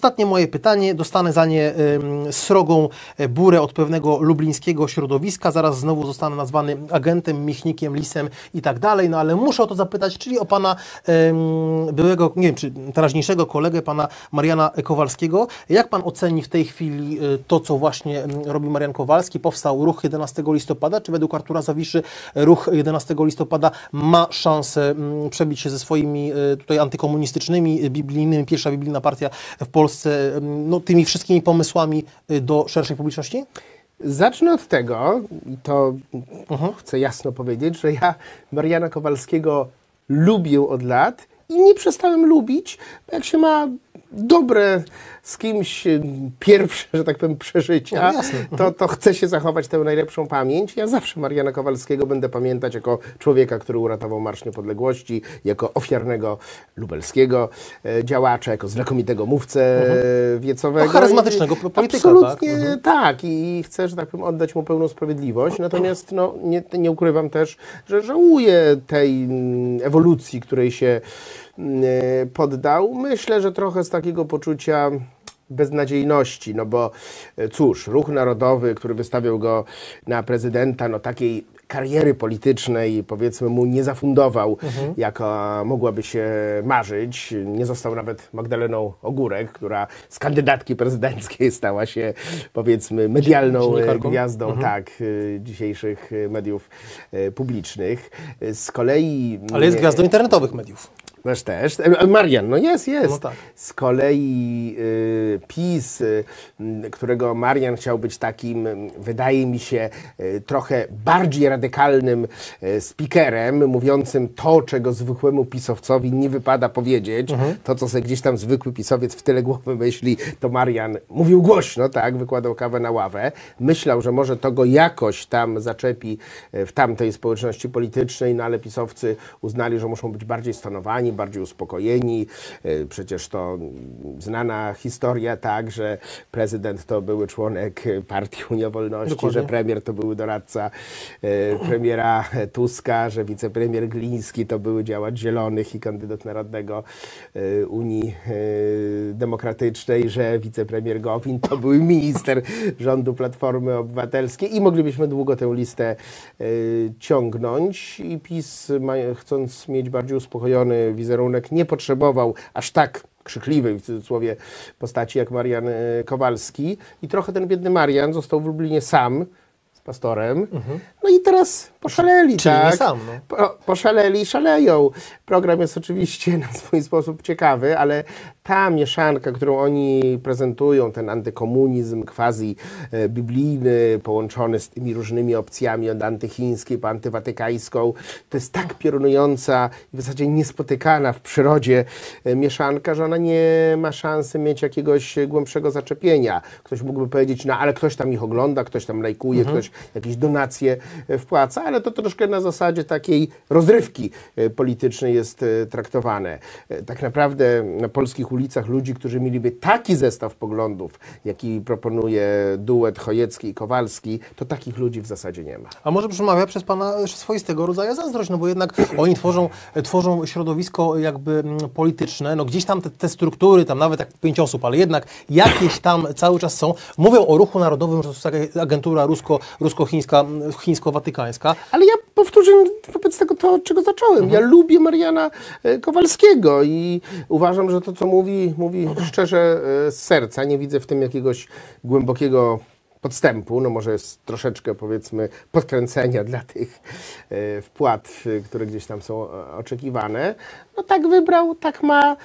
Ostatnie moje pytanie, dostanę za nie srogą e, burę od pewnego lublińskiego środowiska, zaraz znowu zostanę nazwany agentem, michnikiem, lisem i tak dalej, no ale muszę o to zapytać, czyli o pana byłego, nie wiem, czy teraźniejszego kolegę, pana Mariana Kowalskiego. Jak pan oceni w tej chwili y, to, co właśnie robi Marian Kowalski? Powstał ruch 11 listopada, czy według Artura Zawiszy ruch 11 listopada ma szansę przebić się ze swoimi tutaj antykomunistycznymi, biblijnymi, pierwsza biblijna partia w Polsce, ym, no, tymi wszystkimi pomysłami y, do szerszej publiczności? Zacznę od tego, i to chcę jasno powiedzieć, że ja Mariana Kowalskiego lubię od lat i nie przestałem lubić, bo jak się ma dobre z kimś y, pierwsze, że tak powiem, przeżycia, No, to, to chce się zachować tę najlepszą pamięć. Ja zawsze Mariana Kowalskiego będę pamiętać jako człowieka, który uratował Marsz Niepodległości, jako ofiarnego lubelskiego e, działacza, jako znakomitego mówcę e, wiecowego. No, charyzmatycznego polityka, Absolutnie tak? Mhm. tak. I chcę, że tak powiem, oddać mu pełną sprawiedliwość. Natomiast no, nie, nie ukrywam też, że żałuję tej mm, ewolucji, której się e, poddał. Myślę, że trochę z takiego poczucia beznadziejności, no bo e, cóż, ruch narodowy, który wystawiał go na prezydenta, no takiej kariery politycznej powiedzmy mu nie zafundował, jaka mogłaby się marzyć. Nie został nawet Magdaleną Ogórek, która z kandydatki prezydenckiej stała się powiedzmy medialną e, gwiazdą tak, e, dzisiejszych e, mediów e, publicznych. E, Z kolei Ale jest e, gwiazdą internetowych mediów. Masz też. E, Marian, no jest, jest. No tak. Z kolei y, PiS, y, którego Marian chciał być takim, wydaje mi się, y, trochę bardziej radykalnym y, speakerem, mówiącym to, czego zwykłemu pisowcowi nie wypada powiedzieć. Mhm. To, co sobie gdzieś tam zwykły pisowiec w tyle głowy myśli, to Marian mówił głośno, tak, wykładał kawę na ławę. Myślał, że może to go jakoś tam zaczepi y, w tamtej społeczności politycznej, no ale pisowcy uznali, że muszą być bardziej bardziej uspokojeni. Y, Przecież to znana historia, tak, że prezydent to były członek Partii Unia Wolności, Dokładnie. że premier to był doradca y, premiera Tuska, że wicepremier Gliński to był działacz Zielonych i kandydat na radnego y, Unii Demokratycznej, że wicepremier Gowin to był minister rządu Platformy Obywatelskiej i moglibyśmy długo tę listę ciągnąć i PiS chcąc mieć bardziej uspokojony wizerunek nie potrzebował aż tak krzykliwej w cudzysłowie postaci jak Marian y, Kowalski i trochę ten biedny Marian został w Lublinie sam z pastorem. No i teraz poszaleli, Czyli tak? sam, no. Po, poszaleli i szaleją. Program jest oczywiście na swój sposób ciekawy, ale ta mieszanka, którą oni prezentują, ten antykomunizm quasi e, biblijny, połączony z tymi różnymi opcjami od antychińskiej po antywatykańską, to jest tak piorunująca i w zasadzie niespotykana w przyrodzie e, mieszanka, że ona nie ma szansy mieć jakiegoś głębszego zaczepienia. Ktoś mógłby powiedzieć, no ale ktoś tam ich ogląda, ktoś tam lajkuje, ktoś jakieś donacje wpłaca, ale to troszkę na zasadzie takiej rozrywki e, politycznej jest e, traktowane. E, Tak naprawdę na polskich ulicach ludzi, którzy mieliby taki zestaw poglądów, jaki proponuje duet Chojecki i Kowalski, to takich ludzi w zasadzie nie ma. A może przemawia przez Pana swoistego rodzaju zazdrość, no bo jednak oni tworzą, tworzą środowisko jakby mm, polityczne, no gdzieś tam te, te struktury, tam nawet jak pięć osób, ale jednak jakieś tam cały czas są. Mówią o ruchu narodowym, że to jest agentura rusko, rusko-chińska, chińsko-watykańska. Ale ja powtórzę wobec tego to, od czego zacząłem. Ja lubię Mariana e, Kowalskiego i uważam, że to, co mówi, mówi szczerze e, z serca. Nie widzę w tym jakiegoś głębokiego podstępu, no może jest troszeczkę powiedzmy podkręcenia dla tych e, wpłat, które gdzieś tam są oczekiwane. No tak wybrał, tak ma.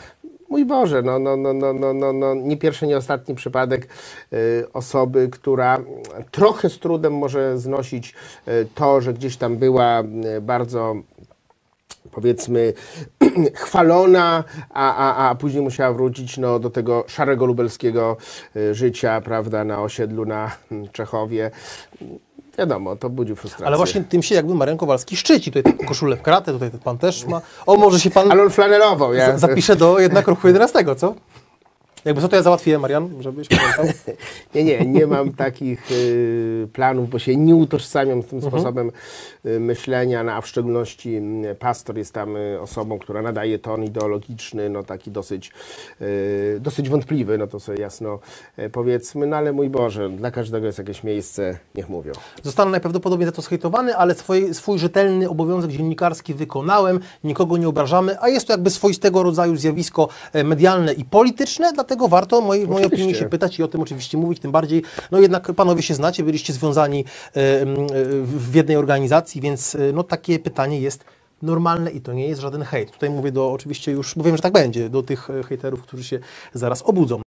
Mój Boże, no, no, no, no, no, no, no nie pierwszy, nie ostatni przypadek y, osoby, która trochę z trudem może znosić y, to, że gdzieś tam była y, bardzo powiedzmy chwalona, a, a, a później musiała wrócić no, do tego szarego lubelskiego życia, prawda, na osiedlu na mm, Czechowie. Wiadomo, to budzi frustrację. Ale właśnie tym się jakby Marian Kowalski szczyci. Tutaj koszulę w kratę, tutaj pan też ma. O, może się pan Ale on flanelował, ja... za- zapisze do jednak ruchu 11, co? Jakby co to ja załatwiłem, Marian, żebyś pamiętał. Nie, nie, nie mam takich y, planów, bo się nie utożsamiam z tym Mhm. sposobem y, myślenia, no, a w szczególności y, pastor jest tam y, osobą, która nadaje ton ideologiczny, no taki dosyć, y, dosyć wątpliwy, no to sobie jasno y, powiedzmy, no ale mój Boże, dla każdego jest jakieś miejsce, niech mówią. Zostanę najprawdopodobniej za to zhejtowany, ale swój, swój rzetelny obowiązek dziennikarski wykonałem, nikogo nie obrażamy, a jest to jakby swoistego rodzaju zjawisko e, medialne i polityczne, dlatego warto mojej, w mojej opinii się pytać i o tym oczywiście mówić, tym bardziej, no jednak panowie się znacie, byliście związani e, e, w jednej organizacji, więc e, no takie pytanie jest normalne i to nie jest żaden hejt. Tutaj mówię do oczywiście już, bo wiem, że tak będzie, do tych hejterów, którzy się zaraz obudzą.